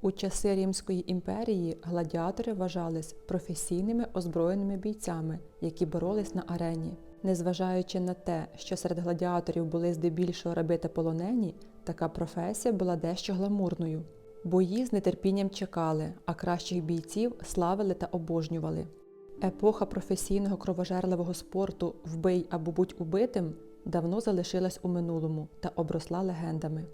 У часи Римської імперії гладіатори вважались професійними озброєними бійцями, які боролись на арені. Незважаючи на те, що серед гладіаторів були здебільшого раби та полонені, така професія була дещо гламурною. Бої з нетерпінням чекали, а кращих бійців славили та обожнювали. Епоха професійного кровожерливого спорту Вбий або будь убитим давно залишилась у минулому та обросла легендами.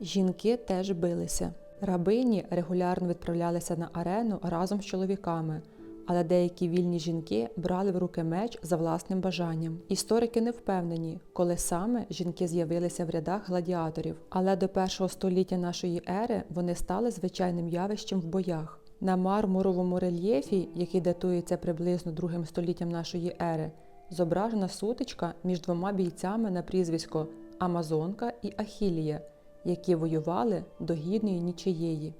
Жінки теж билися. Рабині регулярно відправлялися на арену разом з чоловіками, але деякі вільні жінки брали в руки меч за власним бажанням. Історики не впевнені, коли саме жінки з'явилися в рядах гладіаторів, але до першого століття нашої ери вони стали звичайним явищем в боях. На мармуровому рельєфі, який датується приблизно другим століттям нашої ери, зображена сутичка між двома бійцями на прізвисько Амазонка і Ахілія, які воювали до гідної нічиєї.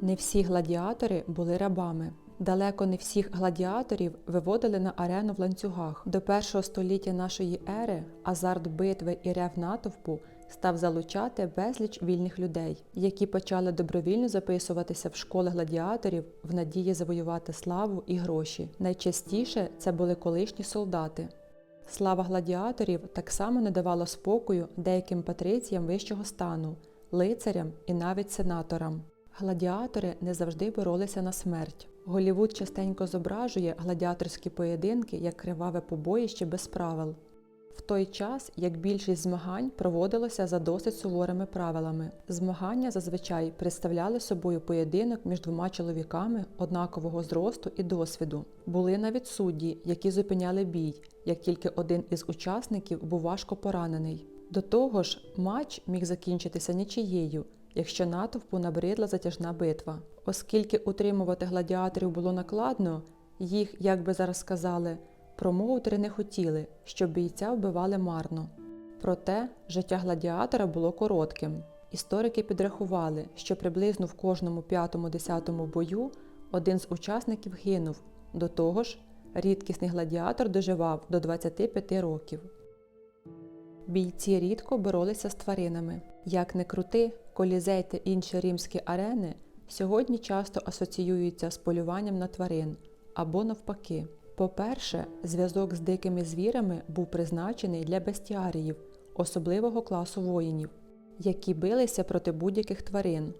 Не всі гладіатори були рабами. Далеко не всіх гладіаторів виводили на арену в ланцюгах. До першого століття нашої ери азарт битви і рев натовпу став залучати безліч вільних людей, які почали добровільно записуватися в школи гладіаторів в надії завоювати славу і гроші. Найчастіше це були колишні солдати. Слава гладіаторів так само не давала спокою деяким патриціям вищого стану, лицарям і навіть сенаторам. Гладіатори не завжди боролися на смерть. Голівуд частенько зображує гладіаторські поєдинки як криваве побоїще без правил. В той час, як більшість змагань проводилося за досить суворими правилами. Змагання зазвичай представляли собою поєдинок між двома чоловіками однакового зросту і досвіду. Були навіть судді, які зупиняли бій, як тільки один із учасників був важко поранений. До того ж, матч міг закінчитися нічією, якщо натовпу набридла затяжна битва. Оскільки утримувати гладіаторів було накладно, їх, як би зараз сказали, промоутери не хотіли, щоб бійця вбивали марно. Проте життя гладіатора було коротким. Історики підрахували, що приблизно в кожному п'ятому-десятому бою один з учасників гинув. До того ж, рідкісний гладіатор доживав до 25 років. Бійці рідко боролися з тваринами. Як не крути, колізей та інші римські арени сьогодні часто асоціюються з полюванням на тварин або навпаки. По-перше, зв'язок з дикими звірами був призначений для бестіаріїв, особливого класу воїнів, які билися проти будь-яких тварин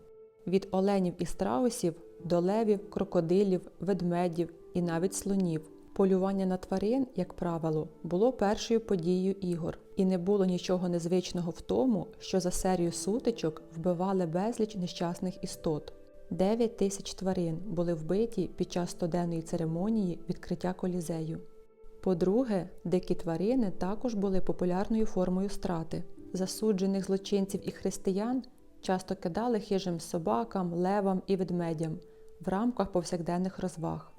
від оленів і страусів до левів, крокодилів, ведмедів і навіть слонів. Полювання на тварин, як правило, було першою подією ігор, і не було нічого незвичного в тому, що за серію сутичок вбивали безліч нещасних істот. 9 тисяч тварин були вбиті під час стоденної церемонії відкриття колізею. По-друге, дикі тварини також були популярною формою страти. Засуджених злочинців і християн часто кидали хижим собакам, левам і ведмедям в рамках повсякденних розваг.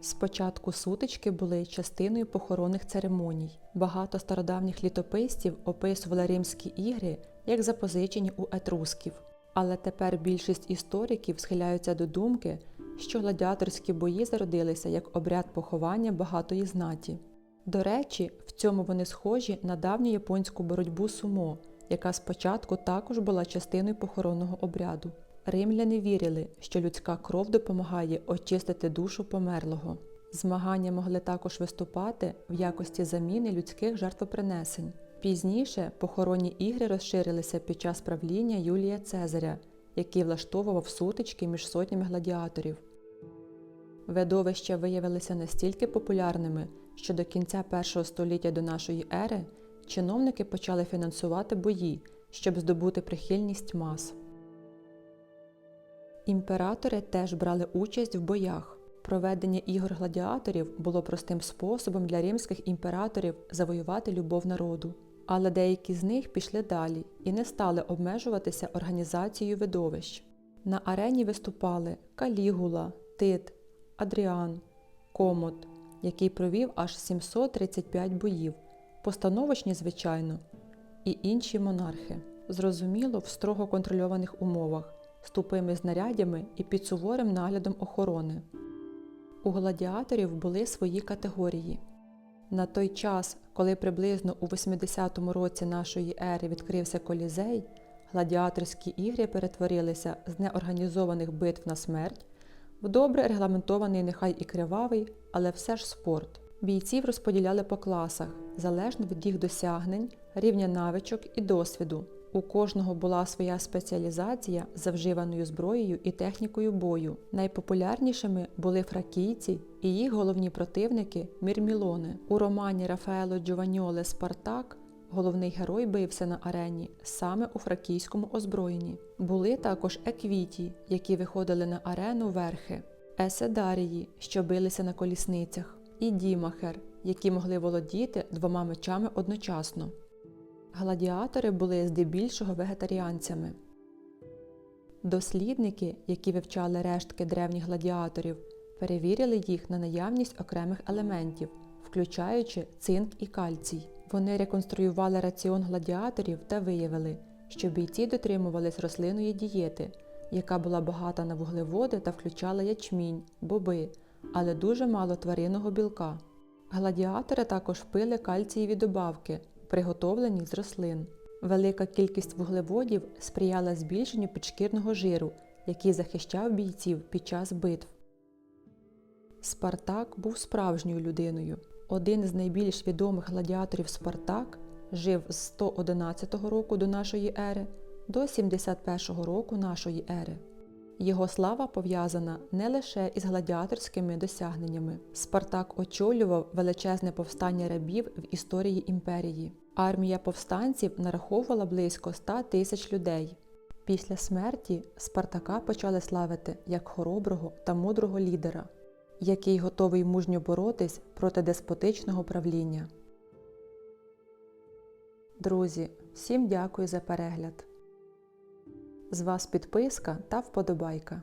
Спочатку сутички були частиною похоронних церемоній. Багато стародавніх літописців описували римські ігри як запозичені у етрусків. Але тепер більшість істориків схиляються до думки, що гладіаторські бої зародилися як обряд поховання багатої знаті. До речі, в цьому вони схожі на давню японську боротьбу сумо, яка спочатку також була частиною похоронного обряду. Римляни вірили, що людська кров допомагає очистити душу померлого. Змагання могли також виступати в якості заміни людських жертвопринесень. Пізніше похоронні ігри розширилися під час правління Юлія Цезаря, який влаштовував сутички між сотнями гладіаторів. Видовища виявилися настільки популярними, що до кінця першого століття до нашої ери чиновники почали фінансувати бої, щоб здобути прихильність мас. Імператори теж брали участь в боях. Проведення ігор гладіаторів було простим способом для римських імператорів завоювати любов народу. Але деякі з них пішли далі і не стали обмежуватися організацією видовищ. На арені виступали Калігула, Тит, Адріан, Комот, який провів аж 735 боїв, постановочні, звичайно, і інші монархи. Зрозуміло, в строго контрольованих умовах, з тупими знарядями і під суворим наглядом охорони. У гладіаторів були свої категорії. На той час, коли приблизно у 80-му році нашої ери відкрився колізей, гладіаторські ігри перетворилися з неорганізованих битв на смерть в добре регламентований, нехай і кривавий, але все ж спорт. Бійців розподіляли по класах, залежно від їх досягнень, рівня навичок і досвіду. У кожного була своя спеціалізація за вживаною зброєю і технікою бою. Найпопулярнішими були фракійці і їх головні противники мірмілони. У романі Рафаело Джованьоле Спартак головний герой бився на арені саме у фракійському озброєнні. Були також еквіті, які виходили на арену верхи, еседарії, що билися на колісницях, і дімахер, які могли володіти двома мечами одночасно. Гладіатори були здебільшого вегетаріанцями. Дослідники, які вивчали рештки древніх гладіаторів, перевірили їх на наявність окремих елементів, включаючи цинк і кальцій. Вони реконструювали раціон гладіаторів та виявили, що бійці дотримувались рослинної дієти, яка була багата на вуглеводи та включала ячмінь, боби, але дуже мало тваринного білка. Гладіатори також пили кальцієві добавки, приготовлені з рослин. Велика кількість вуглеводів сприяла збільшенню підшкірного жиру, який захищав бійців під час битв. Спартак був справжньою людиною. Один з найбільш відомих гладіаторів Спартак жив з 111 року до нашої ери до 71 року нашої ери. Його слава пов'язана не лише із гладіаторськими досягненнями. Спартак очолював величезне повстання рабів в історії імперії. Армія повстанців нараховувала близько 100 тисяч людей. Після смерті Спартака почали славити як хороброго та мудрого лідера, який готовий мужньо боротись проти деспотичного правління. Друзі, всім дякую за перегляд. З вас підписка та вподобайка.